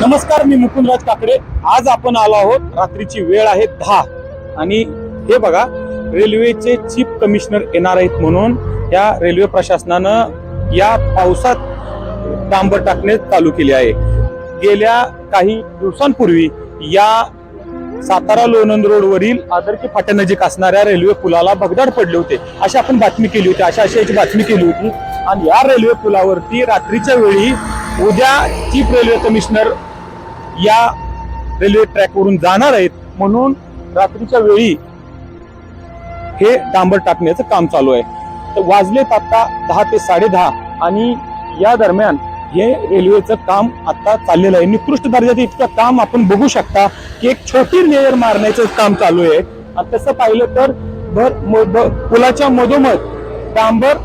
नमस्कार मी मुकुंदराज काकडे. आज आपण आलो आहोत रात्रीची वेळ आहे दहा. आणि हे बघा रेल्वेचे चीफ कमिशनर येणार आहेत म्हणून या रेल्वे प्रशासनानं या पावसात डांबर टाकणे चालू केले आहे. गेल्या काही दिवसांपूर्वी या सातारा लोणंद रोडवरील आदरकी फाट्यानजीक असणाऱ्या रेल्वे पुलाला भगदाड पडले होते. अशी आपण बातमी केली होती अशा आशयाची याची बातमी केली होती. आणि या रेल्वे पुलावरती रात्रीच्या वेळी उद्या चीफ रेल्वे कमिशनर या रेल्वे ट्रॅकवरून जाणार आहेत. म्हणून रात्रीच्या वेळी हे डांबर टाकण्याचं काम चालू आहे. तर वाजलेत आता दहा ते साडेदहा आणि या दरम्यान हे रेल्वेचं काम आता चाललेलं आहे. निकृष्ट दर्जाचं इतकं काम आपण बघू शकता की एक छोटी लेअर मारण्याचं काम चालू आहे. आणि तसं पाहिलं तर भर म- पुलाच्या मधोमध डांबर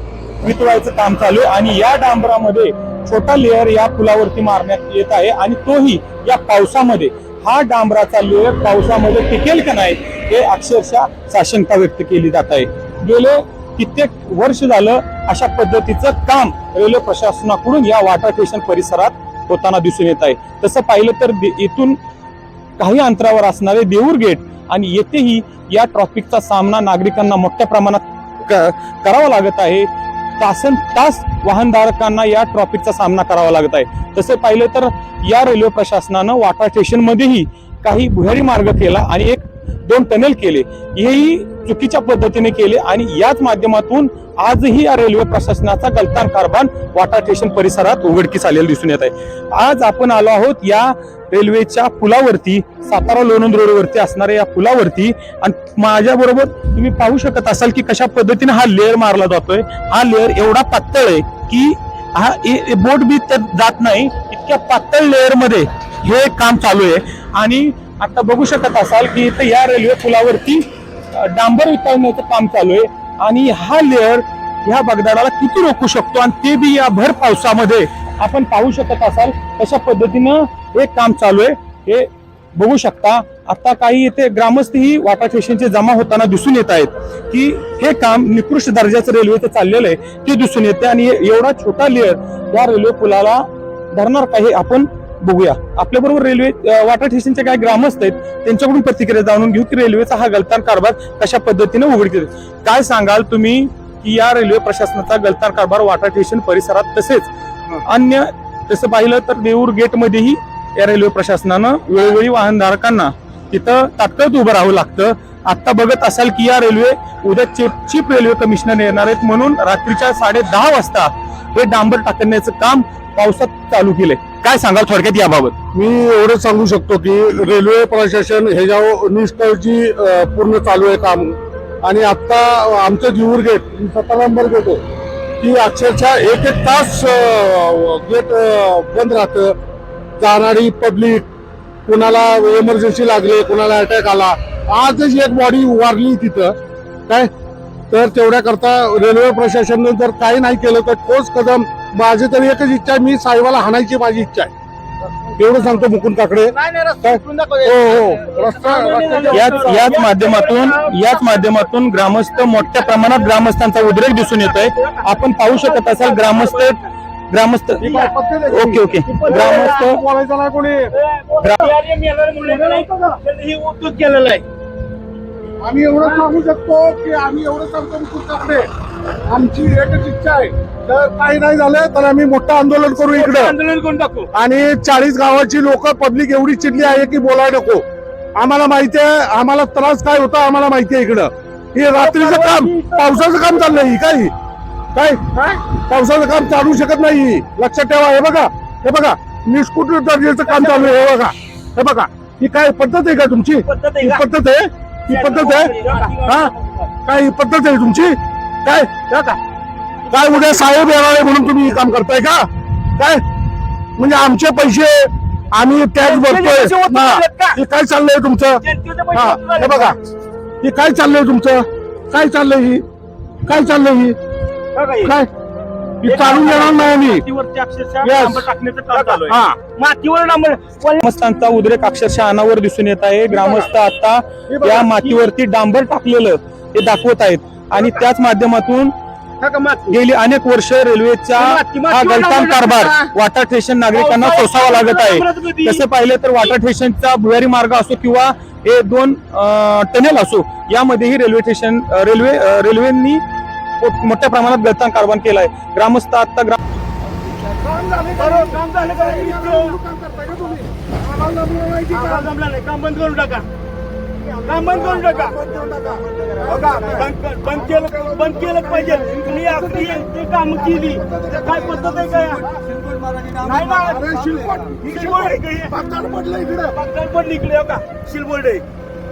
वितवायचं काम चालू आहे. आणि या डांबरामध्ये छोटा लेअर या पुलावरती मारण्यात येत आहे आणि तोही या पावसामध्ये. हा डांबराचा लेअर पावसामध्ये टिकेल का नाही हे अक्षरशः साशंकता व्यक्त केली जात आहे. गेले कित्येक वर्ष झालं अशा पद्धतीचं काम रेल्वे प्रशासनाकडून या वाटा स्टेशन परिसरात होताना दिसून येत आहे. तसं पाहिलं तर इथून काही अंतरावर असणारे देऊर गेट आणि येथेही या ट्रॉफिकचा सामना नागरिकांना मोठ्या प्रमाणात क- करावा लागत आहे. तासन तास वाहनधारकांना या ट्रॉफिकचा सामना करावा लागत आहे. तसे पाहिलं तर या रेल्वे प्रशासनानं वाटा स्टेशनमध्येही काही भुयारी मार्ग केला आणि एक दोन टनेल केले. हेही चुकीच्या पद्धतीने केले आणि याच माध्यमातून आजही या रेल्वे प्रशासनाचा गलतान कारभार वाटा स्टेशन परिसरात उघडकीस आलेला दिसून येत आहे. आज आपण आलो आहोत या रेल्वेच्या पुलावरती सातारा लोणंद रोडवरती असणाऱ्या या पुलावरती आणि माझ्या बरोबर तुम्ही पाहू शकत असाल की कशा पद्धतीने हा लेअर मारला जातोय. हा लेअर एवढा पातळ आहे की हा बोट बी तर जात नाही इतक्या पातळ लेअरमध्ये हे काम चालू आहे. आणि आता बघू शकत असाल की इथं या रेल्वे पुलावरती डांबर वितळण्याचं काम चालू आहे. आणि हा लेअर ह्या बगदाडाला किती रोखू शकतो आणि ते बी या भर पावसामध्ये आपण पाहू शकत असाल तशा पद्धतीनं हे काम चालू आहे. हे बघू शकता आता काही इथे ग्रामस्थही वाटा स्टेशनचे जमा होताना दिसून येत आहेत की हे काम निकृष्ट दर्जाचं रेल्वेचं चाललेलं आहे ते दिसून येते आणि एवढा छोटा लेअर या रेल्वे पुलाला धरणार काही आपण बघूया आपल्याबरोबर रेल्वे वाटा स्टेशनचे काही ग्रामस्थ आहेत त्यांच्याकडून प्रतिक्रिया जाणून घेऊ की रेल्वेचा हा गलतान कारभार कशा पद्धतीने उघड येतो. काय सांगाल तुम्ही की या रेल्वे प्रशासनाचा गलतान कारभार वाटा स्टेशन परिसरात तसेच अन्य तसं पाहिलं तर देऊर गेटमध्येही या रेल्वे प्रशासनानं वेळोवेळी वाहनधारकांना तिथं तात्काळ उभं राहावं लागतं आता बघत असाल की या रेल्वे उद्या चीफ रेल्वे कमिशनर येणार आहेत म्हणून रात्रीच्या साडे दहा वाजता हे डांबर टाकण्याचं काम पावसात चालू केले काय सांगाल थोडक्यात याबाबत? मी एवढं सांगू शकतो की रेल्वे प्रशासन हे निष्ठची अं, पूर्ण चालू आहे काम. आणि आता आमचं जीवर गेट सतरा नंबर गेट आहे की अक्षरशः एक एक तास गेट बंद राहतं. जाणारी पब्लिक कुणाला एमर्जन्सी लागले कुणाला अटॅक आला आजच एक बॉडी वारली तिथं. काय? तर तेवढ्या करता रेल्वे प्रशासनने जर काही नाही केलं तर ठोस कदम माझी तरी एकच इच्छा आहे मी साहेबाला हाणायची माझी इच्छा आहे. एवढं सांगतो मुकुंद काकडे? हो हो. याच याच माध्यमातून याच माध्यमातून ग्रामस्थ मोठ्या प्रमाणात ग्रामस्थांचा उद्रेक दिसून येतोय. आपण पाहू शकत असाल ग्रामस्थ ग्रामस्थ? Okay okay. ग्रामस्थ बोलायचं नाही कोणी. उद्योग केलेला आहे. आम्ही एवढं सांगू शकतो की आम्ही एवढं सांगतो मुकुंद काकडे आमची एकच इच्छा आहे. जर काही नाही झालं तर आम्ही मोठं आंदोलन करू इकडे. आंदोलन करून टाकू. आणि चाळीस गावाची लोक पब्लिक एवढी चिडली आहे की बोलाय नको. आम्हाला माहिती आहे आम्हाला त्रास काय होता आम्हाला माहिती आहे इकडं. हे रात्रीचं काम पावसाचं काम चाललंय ही काय काय? काय? पावसाचं काम चालू शकत नाही लक्षात ठेवा हे बघा हे बघा निष्कुट दर्जाचं काम चालू आहे हे बघा. हे बघा ही काय पद्धत आहे का तुमची? पद्धत आहे? ही? पद्धत आहे? ही? काय ही पद्धत आहे तुमची? काय? का? काय उद्या साहेब येणार आहे म्हणून तुम्ही हे काम करताय का? काय? म्हणजे आमचे पैसे आम्ही टॅक्स भरतोय. हा. काय चाललंय तुमचं? हा. हे बघा. हे काय चाललंय तुमचं? काय चाललंय ही? काय चाललंय हे. काय? ही चालून येणार नाही आम्ही. मातीवरती अक्षरशः Yes. डांबर टाकण्याचं काम चालू आहे. हा मातीवर डांबर ग्रामस्थांचा उद्रेक अक्षरशः अनावर दिसून येत आहे. ग्रामस्थ आता या मातीवरती डांबर टाकलेलं हे दाखवत आहेत. आणि त्याच माध्यमातून माती? गेली अनेक वर्ष रेल्वेचा हा गलतान कारभार? वाटा स्टेशन नागरिकांना सोसावा लागत आहे. तसे पाहिले तर वाटा स्टेशनचा भुयारी मार्ग असो किंवा हे दोन टनेल असो यामध्येही railway station um, railway um, रेल्वेंनी मोठ्या प्रमाणात गलतान कारभार केलाय. ग्रामस्थ आता ग्राम काम बंद करून टाका काम बंद करून टाका बघा, बंद बंद केलं बंद केलं पाहिजे तुम्ही आपली ते काम केली काय पद्धत आहे काय नाही ना शिलबोर्ड आहे हे? पडली इकडे हो का? शिलबोर्ड आहे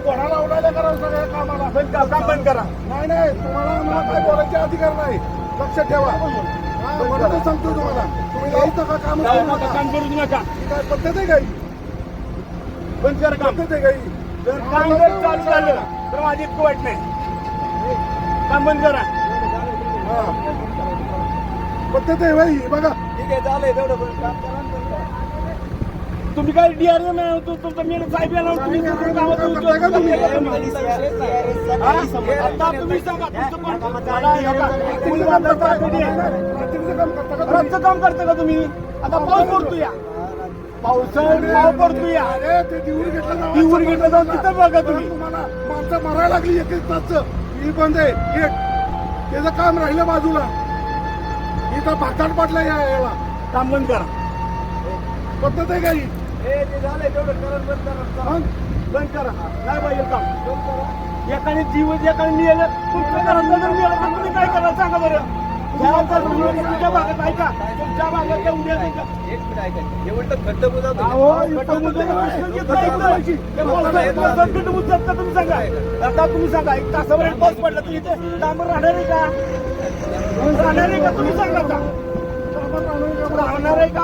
कोणाला उडाल्या करा सगळ्या कामाला. बंद करा, काम बंद करा. नाही नाही. तुम्हाला आम्हाला काय बोलायचे अधिकार नाही. लक्षात ठेवा. हा, सांगतो तुम्हाला. तुम्ही नका काम जाऊ करू नका, नका? काम करू नका. काय पद्धत आहे काही? बंद करा काम. पद्धत आहे काही? जर काम जर चालू झालं तर माझी इतकं वाईट नाही. काम बंद करा. हा. पद्धत आहे भाई बघा. तुम्ही काय डीआरएम तुमचं मेन साहेब येणार तुम्ही? हा? आता तुम्ही सांगा हे. रात्रीचं काम करता का तुम्ही? रातचं काम करता का तुम्ही आता पाऊस पडतो या पावसाळ्यात पाव पडतो या अरे ते दिवून घेतलं घेतलं जाऊन तिथं बघा तुम्ही तुम्हाला माणसं मरायला लागली एक एक तासचं ही बंद आहे एक त्याचं काम राहिलं बाजूला इथं पडला या याला काम बंद करा पद्धत आहे काही बंद करा काय पाहिजे काम. एकाने जीव एकाने मिळालं तुमच्या घरात जर मिळालं तर तुम्ही काय करा? सांगा बरं. तुमच्या भागात ऐका तुमच्या भागात त्या उद्या नाही का? अहो, इथं मुद्दे प्रश्न घेत नाही इथं. ते पावसाळ्यात पावसाळ्यात खड्डे बुजतात का तुम्ही सांगा? आता तुम्ही सांगा एक तासाभर पाऊस पडला तर इथे डांबर राहणार आहे का? राहणार आहे का? तुम्ही सांगा का राहणार आहे का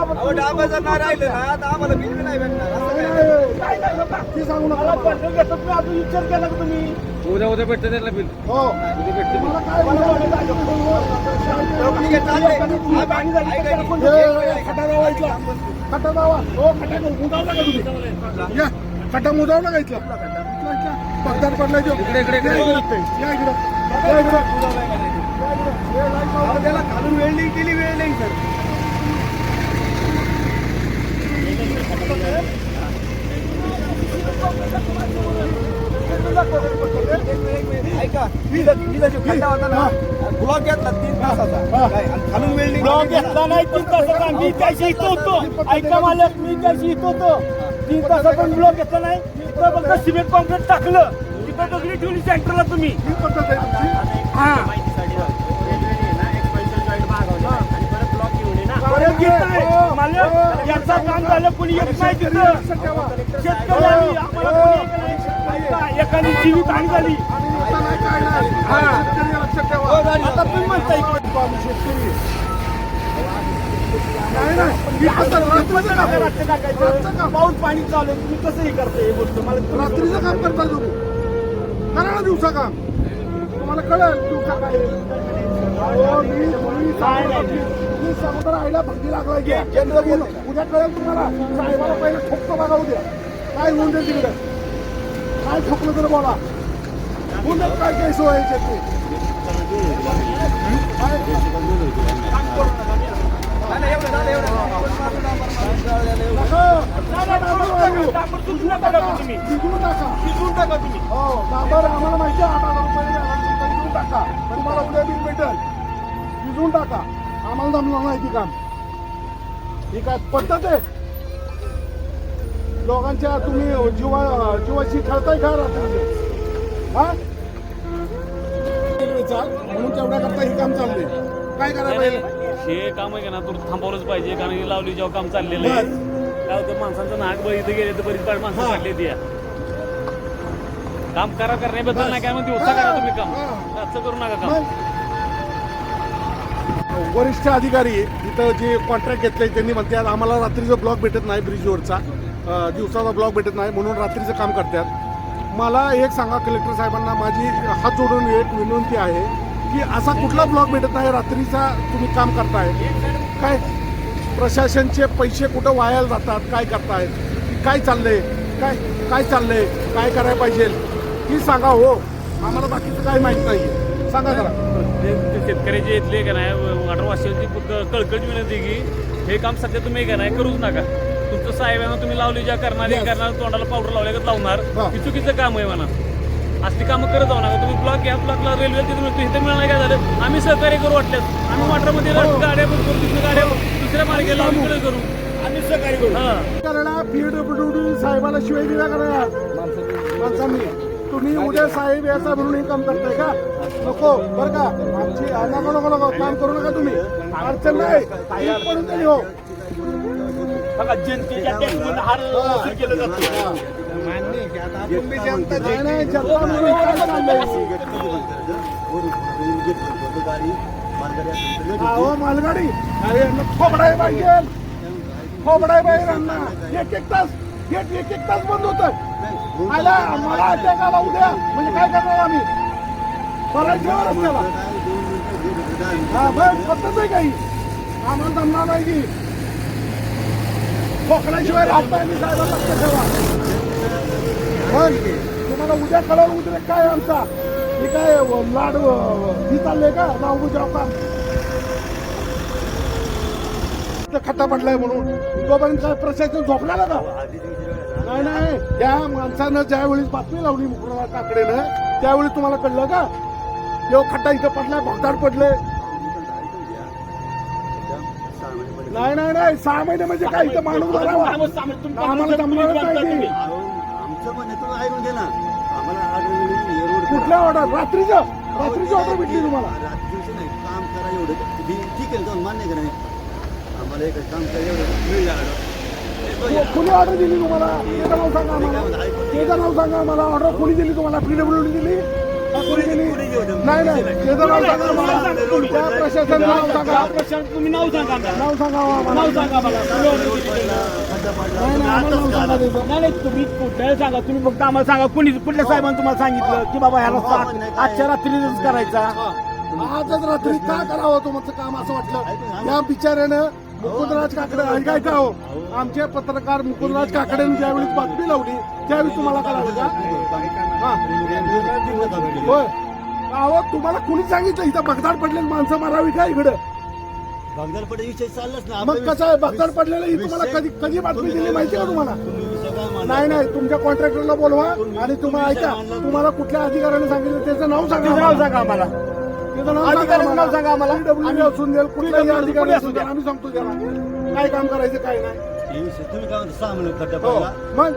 काय काय लोकं? ती सांगू मला नका पंधरा घेतात तुम्ही अजून विचार केला का तुम्ही उद्या उद्या भेटतं त्याला बिल हो तुम्हाला काय हे, खटा दावा इथला खटा दावा हो खटा मुदावला का तुम्ही या खटा मुदावला का इथला इथला इथला पगदार पडलाय तो इकडे, इकडे, इकडे. या इकडे या इकडे या इकडे. हे लाइट लावा. खालून वेल्डिंग केली वेल्डिंग सर ऐका हिचा जो खड्डा होता ना ब्लॉक घेतला तीन तासाचा. काय, आणि खालून वेल्डिंग ब्लॉक घेतला नाही तीन तासाचा. मी त्याशी इथं होतो. ऐका मालक मी त्याशी इथं होतो. तीन तासाचा ब्लॉक घेतला नाही. तिथं फक्त सिमेंट कॉन्क्रीट टाकलं. तिथं दगडी ठेवली सेंटरला तुम्ही. ही तुमची हा परत येत नाही. मालक याचं काम झालं कोणी येत नाही तिथं. शेतकरी आम्ही, आम्हाला जीवित हानी झाली. हा. आता तुम्ही शेतकरी ही. पाऊस पाणी चालू. तुम्ही कसं हे करता हे गोष्ट. मला रात्रीचं काम करता तुम्ही. करा ना दिवसा काम. तुम्हाला कळेल दिवसा काय तुम्ही काय समुद्र आईला भंगी लागलाय की उद्या कळेल तुम्हाला साहेबाला पहिले ठोकतो बघा उद्या काय होऊन दे तिकडे काय ठोकलं तर बोला होऊन दे काय काय सोय हो डांबर आम्हाला माहिती आहे आठ हजार रुपये टाका तुम्हाला उद्या बिल भेटेल भिजवून टाका आम्हाला जमलं नाही ती काम. ही काय पद्धत आहे? लोकांच्या तुम्ही जीवा जीवाशी खेळताय का रात्री हा? म्हणून तेवढ्या करता हे काम चाललंय काय करायला हे काम आहे का ना तुला थांबवलंच पाहिजे कारण हे लावली जेव्हा काम चाललेलं आहे. काय होतं माणसांचं नाक बघितलं गेले तर बरीच पाठ माणसं काढली ती काम करा करण्याबद्दल नाही काय म्हणते दिवसा करा तुम्ही काम. रातचं करू नका काम. वरिष्ठ अधिकारी इथं जे कॉन्ट्रॅक्ट घेतले त्यांनी म्हणतात आम्हाला रात्रीचा ब्लॉक भेटत नाही ब्रिजवरचा दिवसाचा ब्लॉक भेटत नाही म्हणून रात्रीचं काम करतात. मला एक सांगा कलेक्टर साहेबांना माझी हात जोडून एक विनंती आहे की असा कुठला ब्लॉक भेटत नाही रात्रीचा तुम्ही काम करताय. काय? प्रशासनचे पैसे कुठं वायाला जातात काय करताय काय चाललंय? काय काय चाललंय? काय करायला पाहिजे? ही सांगा हो. आम्हाला बाकीचं काय माहीत नाही. सांगा जरा. ते शेतकऱ्याचे इथले का नाही वाटरवासियांची कळकळची विनंती आहे की हे काम सध्या तुम्ही का नाही करूच नका. तुमचं साहेबांना तुम्ही लावली ज्या करणार हे. करणार तोंडाला पावडर लावल्या लावणार हा. चुकीचं काम आहे म्हणा. असली कामं करत जाऊ नका. तुम्ही ब्लॉक घ्या ब्लॉकला रेल्वे तिथे इथे मिळणार काय झालं? आम्ही सहकार्य करू वाटल्यास. आम्ही वाटरमध्ये हो. गाड्या बुक करू तिथे गाड्या दुसऱ्या मार्गाला लावून इकडे करू. आम्ही सहकार्य करू. पीडब्ल्यूडी साहेबाला शिवाय दिला करा माणसांनी तुम्ही उद्या साहेब याचा म्हणून हे काम करताय का? नको बरं का? आमची नको नको नको काम करू नका तुम्ही. अडचण नाही. पडून तरी हो. बघा जनतेच्या टॅक्समध्ये हार वसूल केलं जातं. नाही नाही जनता म्हणून काय चाललंय? अहो मालगाडी. अरे खोबडाय पाहिजे खोबडाय पाहिजे यांना एक एक तास गेट एक एक तास बंद होत आला मला अटॅक आला उद्या. म्हणजे काय करणार आम्ही? करायचं रस्त्याला हा बस पद्धत आहे काही. आम्हाला जमणार नाही की. खोकल्याशिवाय राहत मी लक्ष ठेवा. पण तुम्हाला उद्या कळवलं उद्या काय आमचा? मी काय लाड ही चाललंय का? नाव जाऊ का खट्टा पडलाय म्हणून. तोपर्यंत काय प्रशासन झोपणार का नाही नाही त्या माणसानं ज्यावेळी बातमी लावली मुकुराला काकडेनं त्यावेळी तुम्हाला कळलं का? यो खड्डा इथं पडलाय भगदाड पडले नाही नाही नाही सहा महिने म्हणजे काय इथं माणूस भरावा? आम्हाला जमणारच नाही. आमचं तुम्ही ऐकून घे ना. आम्हाला आठवणी रोड कुठल्या ऑर्डर रात्रीचं. रात्रीची ऑर्डर भेटली तुम्हाला. रात्री दिवशी नाही काम करा एवढं. ठीक ठीक आहे जाऊन मान्य करा आम्हाला एक काम करा एवढं. मिळलं कुणी ऑर्डर दिली तुम्हाला? त्याचं नाव सांगा आम्हाला. त्याचं नाव सांगा आम्हाला. ऑर्डर कोणी दिली तुम्हाला? पीडब्ल्यू दिली? कोणी दिली? नाही नाही. त्याचं नाव सांगा आम्हाला. त्या प्रशासन नाव सांगा. तुम्ही नाव सांगा. नाव सांगा आम्हाला. नाव सांगा मला तुम्ही. नाही नाही आम्हाला नाव सांगा त्याचं. नाही नाही तुम्ही कुठल्याही सांगा? तुम्ही फक्त आम्हाला सांगा. कोणी कुठल्या साहेबांनी तुम्हाला सांगितलं की बाबा ह्याला सात- आजच्या रात्रीच करायचा? आजच रात्री का करावं तुमचं काम असं वाटलं? या बिचाऱ्यानं मुकुंदराज काकडे ऐकाय का हो? आमचे पत्रकार मुकुंदराज काकडेने ज्यावेळी बातमी लावली त्यावेळी तुम्हाला कळालं का? हा. होय. अहो तुम्हाला कुणी सांगितलं? इथं बगदाड पडलेली माणसं मारावी का इकडं? बंगालपडे विषय चाललाच ना मग कसं आहे? बगदाड पडलेलं ही तुम्हाला कधी कधी बातमी दिली माहिती का तुम्हाला? नाही नाही. तुमच्या कॉन्ट्रॅक्टरला बोलवा आणि तुम्हाला ऐका. तुम्हाला कुठल्या अधिकाऱ्याने सांगितलं? त्याचं नाव सांगा त्याचं नाव आम्हाला. सांगा आम्हाला. अधिकाऱ्याचं नाव सांगा आम्हाला. आम्ही असून देईल कुठल्याही PWD अधिकारी असू असून द्या. आम्ही सांगतो त्याला. काय काम करायचं काय नाही. हे विषय तुम्ही काय म्हणता? सहा महिने खड्डा हो. पडला. मग?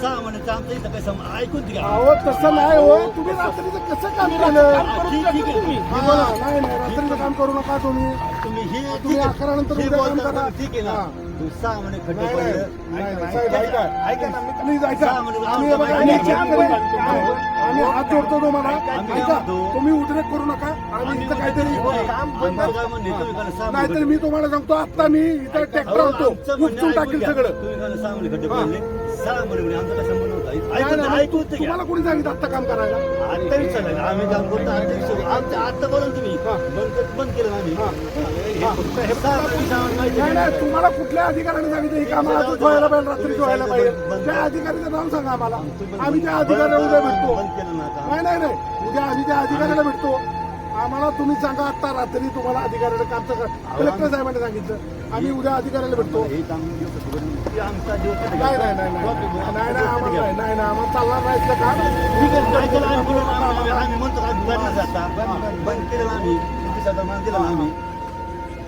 सहा महिन्याचं आमचं इथं काय सम ऐकून घ्या. अहो तसं नाही हो. तुम्ही रात्रीचं कसं काम केलं? ठीक ठीक आहे. तुम्ही हा, नाही नाही रात्रीचं काम करू नका तुम्ही. तुम्ही हे तुम्ही ठीक आहे. अकरा नंतर हे उद्या काम बोलता करा. ठीक आहे ना. हा. तुम्ही सहा महिने खड्डे नाही नाही. पडले नाही, नाही, साहेब ऐका. ऐका ना, मी- प्लीज ऐका. सहा महिने आम्ही हे बघा, आम्ही आम्ही काम शेतकरी- करू. आम्ही हात जोडतो तुम्हाला. आम्ही ऐका म्हणतो. तुम्ही उद्रेक करू नका. आम्ही इथं काहीतरी आमचं काय म्हणणं आहे, तुम्ही काय सहा नाहीतर मी तुम्हाला सांगतो आता मी इथं ट्रॅक्टर अहो, आणतो. आमचं म्हणणं उपसून ऐकून टाकील घ्या. सगळं. तुम्ही काय सहा महिने खड्डे हा. पडले. आमचा होता. तुम्हाला कोणी सांगितलं आता काम करायला? आता विचारलं आम्ही काम करतो विचारलं. आमच्या आता बोला तुम्ही. बंद बंद केलं आम्ही. हा. हे हे. तुम्हाला कुठल्या अधिकाऱ्याने सांगितलं? ही कामं व्हायला पाहिजे रात्री व्हायला पाहिजे. त्या अधिकाऱ्याचं नाव सांगा आम्हाला. आम्ही त्या अधिकाऱ्याला उद्या भेटतो. नाही नाही नाही. उद्या आम्ही त्या अधिकाऱ्याला भेटतो. आम्हाला तुम्ही सांगा आता रात्री तुम्हाला अधिकाऱ्याला काम कलेक्टर साहेबांनी सांगितलं. आम्ही उद्या अधिकाऱ्याला भेटतो. काम दिवस आमचा दिवस नाही नाही नाही नाही. नाही नाही आम्हाला नाही नाही नाही आम्हाला चालणार नाही इथलं काम. ठीक आहे, काय केलं? आम्ही बोलू ना, आम्ही आम्ही म्हणतो का? आम्ही करणार आता. बंद केलं ना आम्ही. किती साधा मान दिला ना आम्ही.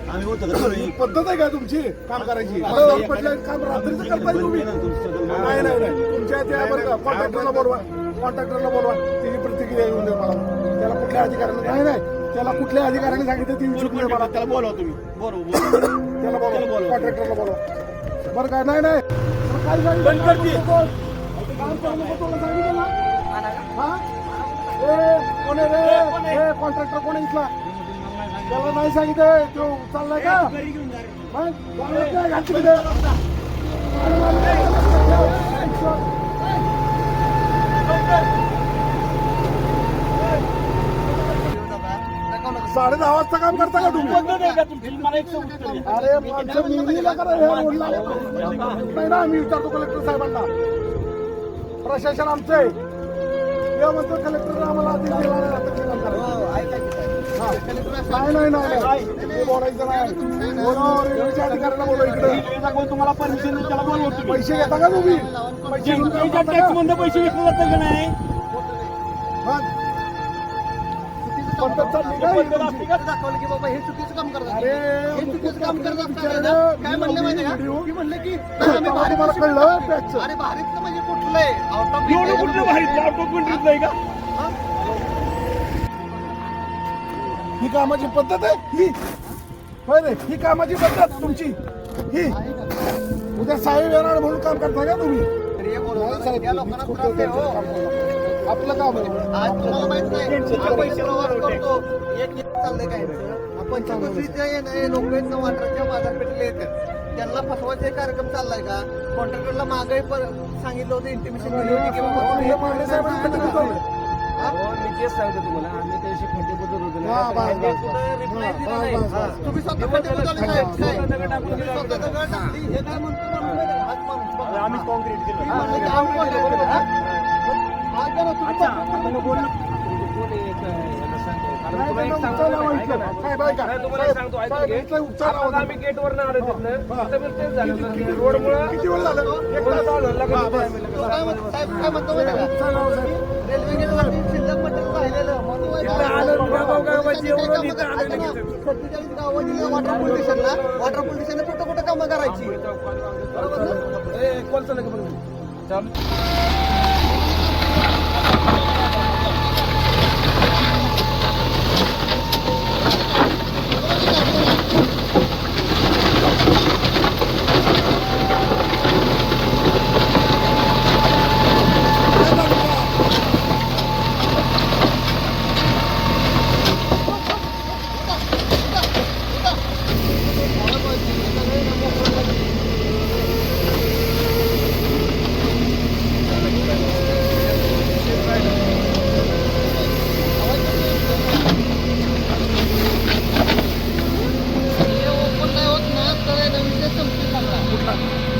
आम्ही म्हणतो का? तुम्ही ही पद्धत आहे का तुमची? काम करायची. काम रात्रीचं करता येईल तुम्ही? नाही नाही नाही. तुमच्या त्या बरं का कॉन्ट्रॅक्टरला बोलवा. कॉन्ट्रॅक्टरला बोलवा. तिची प्रतिक्रिया येऊन मला. त्याला कुठल्या अधिकाऱ्याने नाही नाही. त्याला कुठल्या अधिकाऱ्याने सांगितलं ती मला. त्याला बोलवा तुम्ही. बरोबर त्याला बोलवा. कॉन्ट्रॅक्टरला बोलवा. बरं का नाही नाही काय सांगितलं? बंद कर ती. काम करू नको तुला सांगितलं ना हा ए कोण आहे रे ए कॉन्ट्रॅक्टर कोण आहे इथला त्याला नाही सांगितलं तो चाललाय का मग चालत नाही घालतो तिथे. अरे साडे दहा वाजता काम करता का तुम्ही. अरे करा हे रोडला नाही. ना मी विचारतो कलेक्टर साहेबांना. प्रशासन आमचं. आहे तेव्हा म्हणतो कलेक्टर आम्हाला आदेश दिला नाही. हो, ऐका की साहेब. हा. कलेक्टर असं- नाही नाही. नाही. बोलायचं नाही. बोलवा इकडे. तुम्हाला परमिशन त्याला बोलवतो. पैसे घेता का तुम्ही? पैसे घेतले जातात का नाही? ही तुमची? दाखवलं की बाबा हे चुकीचं काम करतात अरे, हे चुकीचं काम करत असताना बिचारे, काय म्हणले माहिती का? म्हणले तुम्हाला कळलं. अरे म्हणजे कुठलं आहे ऑफ एवढं कुठलं बाहेर आउट ऑफ कंट्रीत नाही का? ही? कामाची पद्धत आहे? ही. होय रे ही कामाची पद्धत तुमची. ही. उद्या साहेब येणार म्हणून काम करता का तुम्ही. साहेब, या लोकांना त्रास आहे, हो. आपलं काम आहे आज तुम्हाला माहीत नाही हा पैसे व्यवहार करतो. एक चाललंय काय पंचकृषीचे लोक आहेत ना वाटराच्या बाजारपेठेला येतात त्यांना फसवायचा कार्यक्रम चाललाय का? कॉन्ट्रॅक्टरला मागे सांगितलं होतं इंटिमेशन दिली होती की बाबा तुम्ही हे? मी तेच सांगतो तुम्हाला. आम्ही त्याशी खड्डे होतो. तुम्ही स्वतः खड्डे काय. आम्ही कॉन्क्रीट केलं. आम्ही आलो तेच झालं. किती वेळ. रेल्वे शिल्लक मटेरियल राहिलेलं. सत्तेचाळीस वॉटर पोलिटिशनने कुठं कुठं कामं करायची? बघू. चालू हे open नाही होत ना, तर हे नवीन ते संपतील सगळा.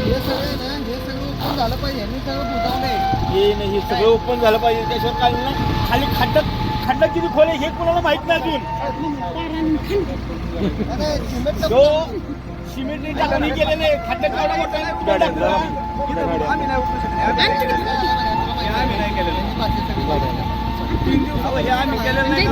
हे सगळे ना, हे सगळं open झालं पाहिजे यांनी सगळं बुजवलंय. हे नाही हे सगळं ओपन झालं पाहिजे त्याशिवाय काय नाही खाली खड्डा खड्डा किती खोल आहे हे कोणाला माहीत नाही अजून. जो सिमेंटने टाकणी केलेले खड्डा केवढा मोठा आहे, कुठे टाकला? आम्ही नाही केलेलं. तीन दिवस हे आम्ही केलेलं नाही